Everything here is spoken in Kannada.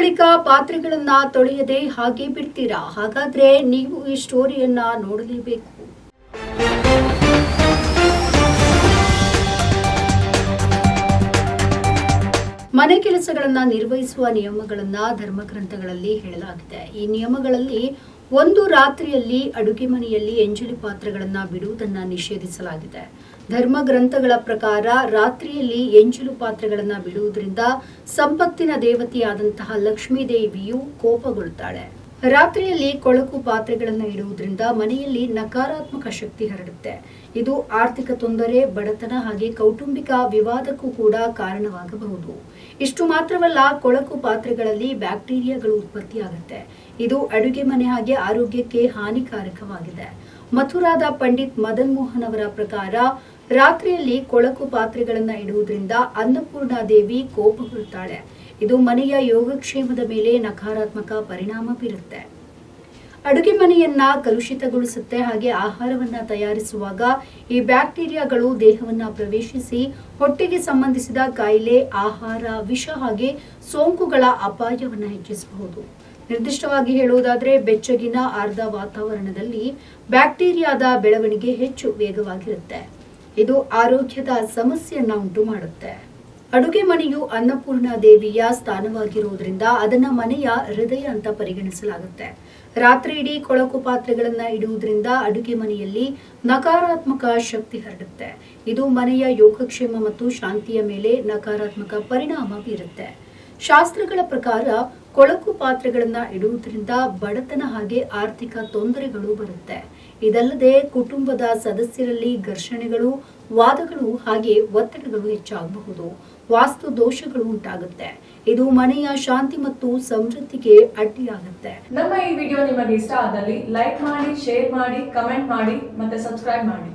ಬಳಿಕ ಪಾತ್ರೆಗಳನ್ನ ತೊಳೆಯದೆ ಹಾಗೆ ಬಿಡ್ತೀರಾ? ಹಾಗಾದ್ರೆ ನೀವು ಈ ಸ್ಟೋರಿಯನ್ನ ನೋಡಲೇಬೇಕು. ಮನೆ ಕೆಲಸಗಳನ್ನ ನಿರ್ವಹಿಸುವ ನಿಯಮಗಳನ್ನ ಧರ್ಮಗ್ರಂಥಗಳಲ್ಲಿ ಹೇಳಲಾಗಿದೆ. ಈ ನಿಯಮಗಳಲ್ಲಿ ಒಂದು ರಾತ್ರಿಯಲ್ಲಿ ಅಡುಗೆ ಮನೆಯಲ್ಲಿ ಎಂಜಲಿ ಪಾತ್ರೆಗಳನ್ನ ಬಿಡುವುದನ್ನ ನಿಷೇಧಿಸಲಾಗಿದೆ. ಧರ್ಮ ಗ್ರಂಥಗಳ ಪ್ರಕಾರ ರಾತ್ರಿಯಲ್ಲಿ ಎಂಜಲು ಪಾತ್ರೆಗಳನ್ನು ಬಿಡುವುದರಿಂದ ಸಂಪತ್ತಿನ ದೇವತೆಯಾದಂತಹ ಲಕ್ಷ್ಮೀ ದೇವಿಯು ಕೋಪಗೊಳ್ತಾಳೆ ರಾತ್ರಿಯಲ್ಲಿ ಕೊಳಕು ಪಾತ್ರೆಗಳನ್ನು ಇಡುವುದರಿಂದ ಮನೆಯಲ್ಲಿ ನಕಾರಾತ್ಮಕ ಶಕ್ತಿ ಹರಡುತ್ತೆ. ಇದು ಆರ್ಥಿಕ ತೊಂದರೆ, ಬಡತನ ಹಾಗೆ ಕೌಟುಂಬಿಕ ವಿವಾದಕ್ಕೂ ಕೂಡ ಕಾರಣವಾಗಬಹುದು. ಇಷ್ಟು ಮಾತ್ರವಲ್ಲ, ಕೊಳಕು ಪಾತ್ರೆಗಳಲ್ಲಿ ಬ್ಯಾಕ್ಟೀರಿಯಾಗಳು ಉತ್ಪತ್ತಿಯಾಗುತ್ತೆ. ಇದು ಅಡುಗೆ ಮನೆ ಹಾಗೆ ಆರೋಗ್ಯಕ್ಕೆ ಹಾನಿಕಾರಕವಾಗಿದೆ. ಮಥುರಾದ ಪಂಡಿತ್ ಮದನ್ ಮೋಹನ್ ಅವರ ಪ್ರಕಾರ ರಾತ್ರಿಯಲ್ಲಿ ಕೊಳಕು ಪಾತ್ರೆಗಳನ್ನ ಇಡುವುದರಿಂದ ಅನ್ನಪೂರ್ಣ ದೇವಿ ಕೋಪಗೊಳ್ತಾಳೆ ಇದು ಮನೆಯ ಯೋಗಕ್ಷೇಮದ ಮೇಲೆ ನಕಾರಾತ್ಮಕ ಪರಿಣಾಮ ಬೀರುತ್ತೆ. ಅಡುಗೆ ಮನೆಯನ್ನ ಕಲುಷಿತಗೊಳಿಸುತ್ತೆ, ಹಾಗೆ ಆಹಾರವನ್ನ ತಯಾರಿಸುವಾಗ ಈ ಬ್ಯಾಕ್ಟೀರಿಯಾಗಳು ದೇಹವನ್ನ ಪ್ರವೇಶಿಸಿ ಹೊಟ್ಟೆಗೆ ಸಂಬಂಧಿಸಿದ ಕಾಯಿಲೆ, ಆಹಾರ, ವಿಷ ಹಾಗೆ ಸೋಂಕುಗಳ ಅಪಾಯವನ್ನ ಹೆಚ್ಚಿಸಬಹುದು. ನಿರ್ದಿಷ್ಟವಾಗಿ ಹೇಳುವುದಾದ್ರೆ, ಬೆಚ್ಚಗಿನ ಅರ್ಧ ವಾತಾವರಣದಲ್ಲಿ ಬ್ಯಾಕ್ಟೀರಿಯಾದ ಬೆಳವಣಿಗೆ ಹೆಚ್ಚು ವೇಗವಾಗಿರುತ್ತೆ. ಇದು ಆರೋಗ್ಯದ ಸಮಸ್ಯೆಯನ್ನ ಉಂಟು ಮಾಡುತ್ತೆ ಅಡುಗೆ ಮನೆಯು ಅನ್ನಪೂರ್ಣ ದೇವಿಯ ಸ್ಥಾನವಾಗಿರುವುದರಿಂದ ಅದನ್ನ ಮನೆಯ ಹೃದಯ ಅಂತ ಪರಿಗಣಿಸಲಾಗುತ್ತೆ. ರಾತ್ರಿ ಇಡೀ ಕೊಳಕು ಪಾತ್ರೆಗಳನ್ನ ಇಡುವುದರಿಂದ ಅಡುಗೆ ಮನೆಯಲ್ಲಿ ನಕಾರಾತ್ಮಕ ಶಕ್ತಿ ಹರಡುತ್ತೆ. ಇದು ಮನೆಯ ಯೋಗಕ್ಷೇಮ ಮತ್ತು ಶಾಂತಿಯ ಮೇಲೆ ನಕಾರಾತ್ಮಕ ಪರಿಣಾಮ ಬೀರುತ್ತೆ. ಶಾಸ್ತ್ರಗಳ ಪ್ರಕಾರ ಕೊಳಕು ಪಾತ್ರೆಗಳನ್ನ ಇಡುವುದರಿಂದ ಬಡತನ ಹಾಗೆ ಆರ್ಥಿಕ ತೊಂದರೆಗಳು ಬರುತ್ತೆ. ಇದಲ್ಲದೆ ಕುಟುಂಬದ ಸದಸ್ಯರಲ್ಲಿ ಘರ್ಷಣೆಗಳು, ವಾದಗಳು ಹಾಗೆ ಒತ್ತಡಗಳು ಹೆಚ್ಚಾಗಬಹುದು. ವಾಸ್ತು ದೋಷಗಳು ಉಂಟಾಗುತ್ತೆ. ಇದು ಮನೆಯ ಶಾಂತಿ ಮತ್ತು ಸಮೃದ್ಧಿಗೆ ಅಡ್ಡಿಯಾಗುತ್ತೆ. ನಮ್ಮ ಈ ವಿಡಿಯೋ ನಿಮಗೆ ಇಷ್ಟ ಆದಲ್ಲಿ ಲೈಕ್ ಮಾಡಿ, ಶೇರ್ ಮಾಡಿ, ಕಮೆಂಟ್ ಮಾಡಿ ಮತ್ತೆ ಸಬ್ಸ್ಕ್ರೈಬ್ ಮಾಡಿ.